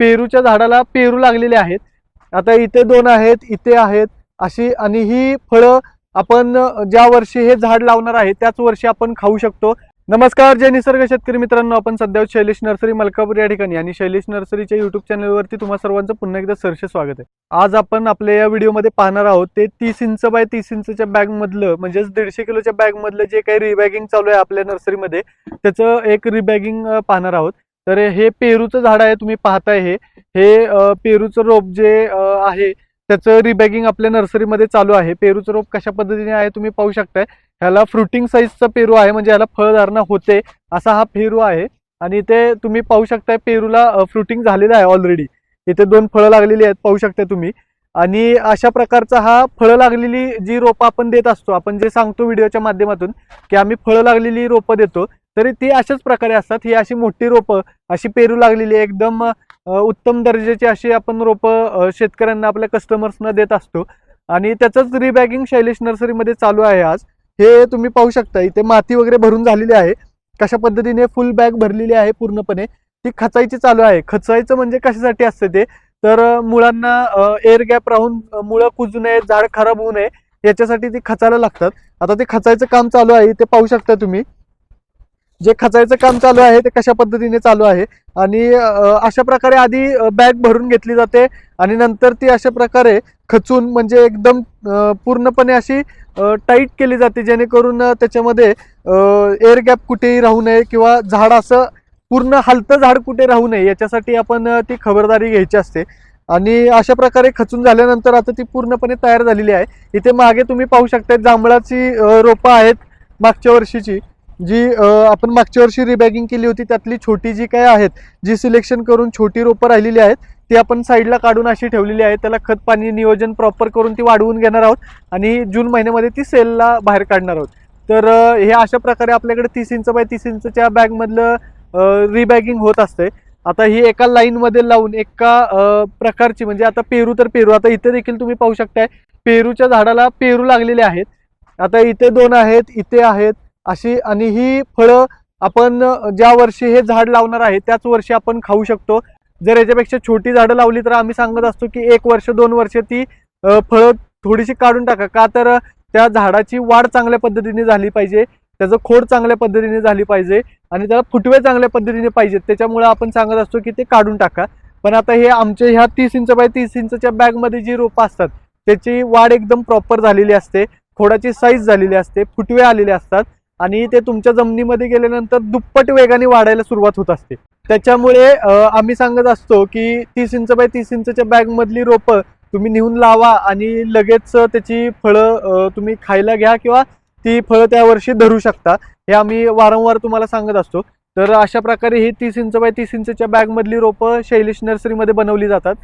पेरूच्या झाडाला पेरू लागलेले आहेत. आता इथे दोन आहेत इथे आहेत अशी आणि ही फळं आपण ज्या वर्षी हे झाड लावणार आहे त्याच वर्षी आपण खाऊ शकतो. नमस्कार जय निसर्ग शेतकरी मित्रांनो. आपण सध्या शैलेश नर्सरी मलकापूर या ठिकाणी. आणि शैलेश नर्सरीच्या युट्यूब चॅनलवरती तुम्हा सर्वांचं पुन्हा एकदा सरसे स्वागत आहे. आज आपण आपल्या या व्हिडिओमध्ये पाहणार आहोत ते तीस इंच बाय तीस इंचच्या बॅगमधलं म्हणजेच दीडशे किलोच्या बॅगमधलं जे काही रिबॅगिंग चालू आहे आपल्या नर्सरीमध्ये त्याचं एक रिबॅगिंग पाहणार आहोत. तर हे पेरूचं झाड आहे तुम्ही पाहताय हे. हे पेरूचं रोप जे आहे त्याचं रिबॅगिंग आपल्या नर्सरीमध्ये चालू आहे. पेरूचं रोप कशा पद्धतीने आहे तुम्ही पाहू शकताय. ह्याला फ्रुटिंग साईजचा पेरू आहे म्हणजे ह्याला फळधारणा होते असा हा पेरू आहे. आणि इथे तुम्ही पाहू शकताय पेरूला फ्रुटिंग झालेलं आहे ऑलरेडी इथे दोन फळं लागलेली आहेत पाहू शकताय तुम्ही. आणि अशा प्रकारचा हा फळं लागलेली जी रोपं आपण देत असतो आपण जे सांगतो व्हिडिओच्या माध्यमातून की आम्ही फळं लागलेली रोपं देतो. तरी ती अशाच प्रकारे असतात. ही अशी मोठी रोपं अशी पेरू लागलेली एकदम उत्तम दर्जाची अशी आपण रोपं शेतकऱ्यांना आपल्या कस्टमर्सना देत असतो. आणि त्याचंच रिबॅगिंग शैलेश नर्सरीमध्ये चालू आहे आज. हे तुम्ही पाहू शकता. इथे माती वगैरे भरून झालेली आहे. कशा पद्धतीने फुल बॅग भरलेली आहे पूर्णपणे. ती खचायची चालू आहे. खचायचं म्हणजे कशासाठी असतं ते? तर मुळांना एअर गॅप राहून मुळं कुजू नये झाड खराब होऊ नये याच्यासाठी ती खचायला लागतात. आता ते खचायचं काम चालू आहे. ते पाहू शकता तुम्ही. जे खचायचं काम चालू आहे ते कशा पद्धतीने चालू आहे? आणि अशा प्रकारे आधी बॅग भरून घेतली जाते आणि नंतर ती अशा प्रकारे खचून म्हणजे एकदम पूर्णपणे अशी टाईट केली जाते जेणेकरून त्याच्यामध्ये एअर गॅप कुठेही राहू नये किंवा झाड असं पूर्ण हलतं झाड कुठे राहू नये याच्यासाठी आपण ती खबरदारी घ्यायची असते. आणि अशा प्रकारे खचून झाल्यानंतर आता ती पूर्णपणे तयार झालेली आहे. इथे मागे तुम्ही पाहू शकता जांभळाची रोपं आहेत मागच्या वर्षीची. जी आपण मागच्या वर्षी रिबॅगिंग केली होती त्यातली छोटी जी काय आहेत जी सिलेक्शन करून छोटी रोपं राहिलेली आहेत ती आपण साईडला काढून अशी ठेवलेली आहे. त्याला खत पाणी नियोजन प्रॉपर करून ती वाढवून घेणार आहोत आणि जून महिन्यामध्ये ती सेलला बाहेर काढणार आहोत. तर हे अशा प्रकारे आपल्याकडे तीस इंच बाय तीस इंचच्या बॅगमधलं रिबॅगिंग होत असते आता ही एका लाईनमध्ये लावून एका प्रकारची म्हणजे आता पेरू तर पेरू आता इथे देखील तुम्ही पाहू शकताय पेरूच्या झाडाला पेरू लागलेले आहेत. आता इथे दोन आहेत इथे आहेत अशी आणि ही फळं आपण ज्या वर्षी हे झाड लावणार आहे त्याच वर्षी आपण खाऊ शकतो. जर याच्यापेक्षा छोटी झाडं लावली तर आम्ही सांगत असतो की एक वर्ष दोन वर्ष ती फळं थोडीशी काढून टाका. का तर त्या झाडाची वाढ चांगल्या पद्धतीने झाली पाहिजे त्याचं खोड चांगल्या पद्धतीने झाली पाहिजे आणि त्याला फुटवे चांगल्या पद्धतीने पाहिजेत. त्याच्यामुळे आपण सांगत असतो की ते काढून टाका. पण आता हे आमच्या ह्या तीस इंच बाय तीस इंचच्या बॅगमध्ये जी रोपं असतात त्याची वाढ एकदम प्रॉपर झालेली असते. खोडाची साईज झालेली असते फुटवे आलेले असतात. आणि ते तुमच्या जमिनीमध्ये गेल्यानंतर दुप्पट वेगाने वाढायला सुरुवात होत असते. त्याच्यामुळे आम्ही सांगत असतो की तीस इंच बाय तीस इंचच्या बॅगमधली रोपं तुम्ही नेऊन लावा आणि लगेच त्याची फळं तुम्ही खायला घ्या किंवा ती फळं त्या वर्षी धरू शकता. हे आम्ही वारंवार तुम्हाला सांगत असतो. तर अशा प्रकारे ही तीस इंच बाय तीस इंचच्या बॅगमधली रोपं शैलेश नर्सरीमध्ये बनवली जातात.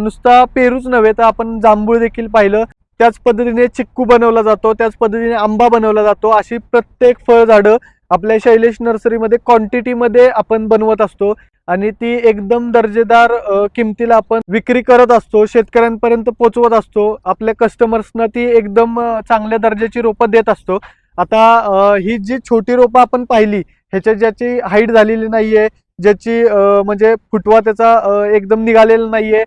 नुसता पेरूच नव्हे तर आपण जांभूळ देखील पाहिलं. त्याच पद्धतीने चिक्कू बनवला जातो त्याच पद्धतीने आंबा बनवला जातो. अशी प्रत्येक फळझाडं आपल्या शैलेश नर्सरीमध्ये क्वांटिटीमध्ये आपण बनवत असतो. आणि ती एकदम दर्जेदार किमतीला आपण विक्री करत असतो शेतकऱ्यांपर्यंत पोचवत असतो. आपल्या कस्टमर्सना ती एकदम चांगल्या दर्जाची रोपं देत असतो. आता ही जी छोटी रोपं आपण पाहिली ह्याच्या ज्याची हाईट झालेली नाहीये ज्याची म्हणजे फुटवा त्याचा एकदम निघालेला नाहीये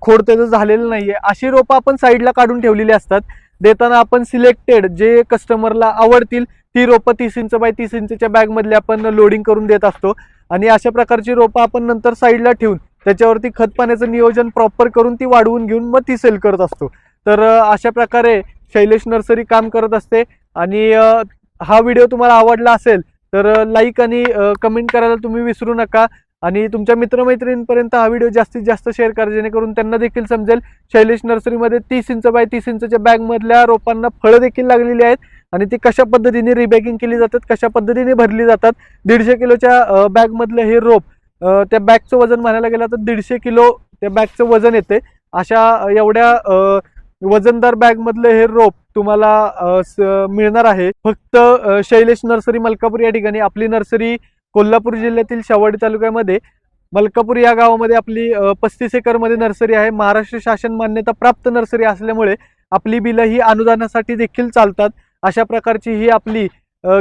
खोड त्याचं झालेलं नाहीये. अशी रोपं आपण साईडला काढून ठेवलेली असतात. देताना आपण सिलेक्टेड जे कस्टमरला आवडतील ती रोपं तीस इंच बाय तीस इंचच्या बॅगमधले आपण लोडिंग करून देत असतो. आणि अशा प्रकारची रोपं आपण नंतर साईडला ठेवून त्याच्यावरती खत पाण्याचं नियोजन प्रॉपर करून ती वाढवून घेऊन मग ती सेल करत असतो. तर अशा प्रकारे शैलेश नर्सरी काम करत असते. आणि हा व्हिडिओ तुम्हाला आवडला असेल तर लाईक आणि कमेंट करायला तुम्ही विसरू नका. आणि तुमच्या मित्रमैत्रिणींपर्यंत हा व्हिडिओ जास्तीत जास्त शेअर करा जेणेकरून त्यांना देखील समजेल शैलेश नर्सरीमध्ये तीस इंच बाय तीस इंचच्या बॅगमधल्या रोपांना फळं देखील लागलेली आहेत. आणि ती कशा पद्धतीने रिबॅगिंग केली जातात कशा पद्धतीने भरली जातात दीडशे किलोच्या बॅगमधलं हे रोप त्या बॅगचं वजन म्हणायला गेलं तर दीडशे किलो त्या बॅगचं वजन येते. अशा एवढ्या वजनदार बॅगमधलं हे रोप तुम्हाला स- मिळणार आहे. फक्त शैलेश नर्सरी मलकापूर या ठिकाणी आपली नर्सरी कोल्हापूर जिल्ह्यातील शेवाडी तालुक्यामध्ये मलकापूर या गावामध्ये आपली पस्तीस एकरमध्ये नर्सरी आहे. महाराष्ट्र शासन मान्यता प्राप्त नर्सरी असल्यामुळे आपली बिलं ही अनुदानासाठी देखील चालतात. अशा प्रकारची ही आपली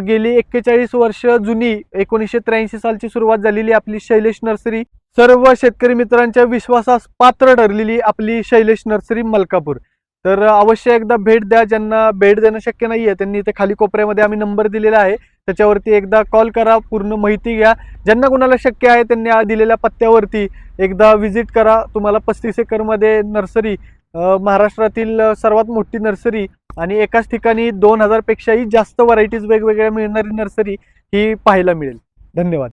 गेली एक्केचाळीस वर्ष जुनी एकोणीसशे त्र्याऐंशी सालची सुरुवात झालेली आपली शैलेश नर्सरी. सर्व शेतकरी मित्रांच्या विश्वासास पात्र ठरलेली आपली शैलेश नर्सरी मलकापूर. तर अवश्य एकदा भेट द्या. ज्यांना भेट देणं शक्य नाही आहे त्यांनी इथे खाली कोपऱ्यामध्ये आम्ही नंबर दिलेला आहे. त्याच्यावरती एकदा कॉल करा पूर्ण माहिती घ्या. ज्यांना कुणाला शक्य आहे त्यांनी दिलेल्या पत्त्यावरती एकदा व्हिजिट करा. तुम्हाला पस्तीस एकरमध्ये नर्सरी महाराष्ट्रातील सर्वात मोठी नर्सरी आणि एकाच ठिकाणी दोन हजारपेक्षाही जास्त व्हरायटीज वेगवेगळ्या मिळणारी नर्सरी ही पाहायला मिळेल. धन्यवाद.